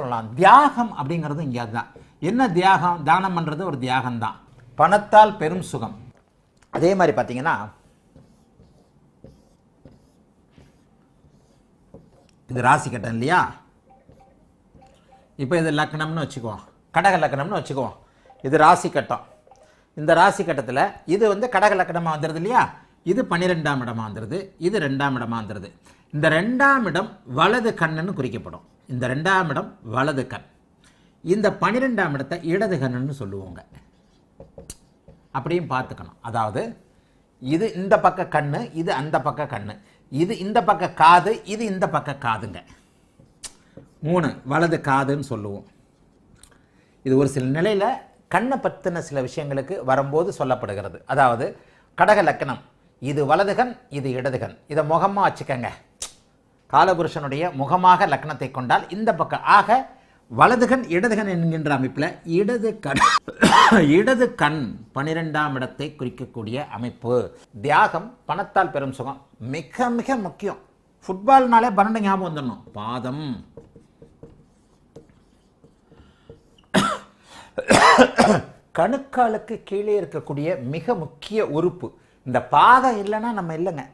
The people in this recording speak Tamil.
சொல்லலாம். தியாகம் அப்படிங்கிறது இங்கே அதுதான். என்ன தியாகம்? தானம் பண்ணுறது ஒரு தியாகம் தான் பணத்தால் பெரும் சுகம். அதே மாதிரி பார்த்தீங்கன்னா இது ராசி கட்டம் இல்லையா? இப்போ இது லக்னம்னு வச்சுக்குவோம் கடக லக்னம்னு வச்சுக்குவோம் இது ராசி கட்டம். இந்த ராசி கட்டத்தில் இது வந்து கடக லக்னமாக வந்துடுது இல்லையா? இது பன்னிரெண்டாம் இடமாக வந்துடுது இது ரெண்டாம் இடமாக வந்துடுது இந்த ரெண்டாம் இடம் வலது கண்ணுன்னு குறிக்கப்படும். இந்த ரெண்டாம் இடம் வலது கண். இந்த பன்னிரெண்டாம் இடத்தை இடது கண்ணுன்னு சொல்லுவோங்க. அப்படியும் பார்த்துக்கணும். அதாவது இது இந்த பக்க கண்ணு இது அந்த பக்க கண்ணு. இது இந்த பக்க காது இது இந்த பக்க காதுங்க. மூணு வலது காதுன்னு சொல்லுவோம். இது ஒரு சில நிலையில் கண்ணை பற்றின சில விஷயங்களுக்கு வரும்போது சொல்லப்படுகிறது. அதாவது கடக லக்கணம். இது வலதுகன் இது இடதுகன் இதை முகமாக வச்சுக்கங்க. காலபுருஷனுடைய முகமாக லக்னத்தை கொண்டால் இந்த பக்கம். ஆக வலதுகன் இடதுகன் என்கின்ற அமைப்பில் இடது கண் இடது கண் பனிரெண்டாம் இடத்தை குறிக்கக்கூடிய அமைப்பு. தியாகம் பணத்தால் பெரும் சுகம் மிக மிக முக்கியம். ஃபுட்பால்னாலே பன்னெண்டு ஞாபகம் வந்துடணும். பாதம். கணுக்காலுக்கு கீழே இருக்கக்கூடிய மிக முக்கிய உறுப்பு. இந்த பாதம் இல்லைன்னா நம்ம இல்லைங்க.